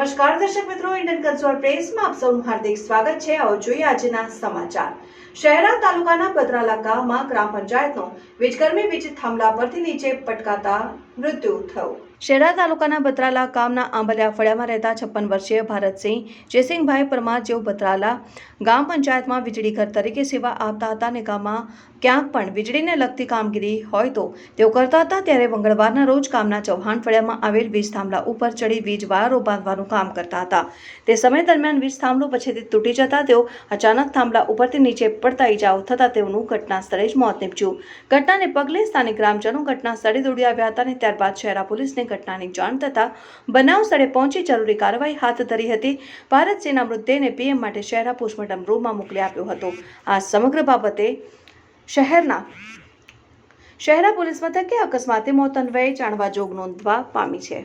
નમસ્કાર, દર્શક મિત્રો. ઇન્ડિયન કલ્ચરલ પ્રેસમાં આપ સૌનું હાર્દિક સ્વાગત છે. આવો જોઈએ આજના સમાચાર. શહેરા તાલુકાના બદરાલા ગામમાં ગ્રામ પંચાયતનો વીજકર્મી વીજ થાંભલા પરથી નીચે પટકાતા મૃત્યુ થયું. શહેરા તાલુકાના બત્રાલા ગામના આંબલિયા ફળિયામાં રહેતા છપ્પન વર્ષીય ભારતસિંહ જયસિંહભાઈ પરમાર જેઓ બત્રાલા ગામ પંચાયતમાં વીજળી ઘર તરીકે સેવા આપતા હતા અને ગામમાં ક્યાંક પણ વીજળીને લગતી કામગીરી હોય તો તેઓ કરતા હતા. ત્યારે મંગળવારના રોજ ગામના ચૌહાણ ફળિયામાં આવેલ વીજ થાંભલા ઉપર ચડી વીજ વાયરો બાંધવાનું કામ કરતા હતા. તે સમય દરમિયાન વીજ થાંભલો પછીથી તૂટી જતા તેઓ અચાનક થાંભલા ઉપરથી નીચે પડતા ઈજાઓ થતા તેઓનું ઘટના સ્થળે જ મોત નીપજ્યું. ઘટનાને પગલે સ્થાનિક ગ્રામજનો ઘટના સ્થળે દોડી આવ્યા હતા અને ત્યારબાદ શહેરા પોલીસને ઘટનાની જાણ થતાં બનાવ સ્થળે પહોંચી જરૂરી કાર્યવાહી હાથ ધરી હતી. ભારત સેના મૃતદેહને પીએમ માટે શહેરા પોસ્ટમોર્ટમ રૂમમાં મોકલી આપ્યો હતો. આ સમગ્ર બાબતે શહેરના શહેરા પોલીસ મથકે અકસ્માતે મોત અન્વયે જાણવા જોગ નોંધવા પામી છે.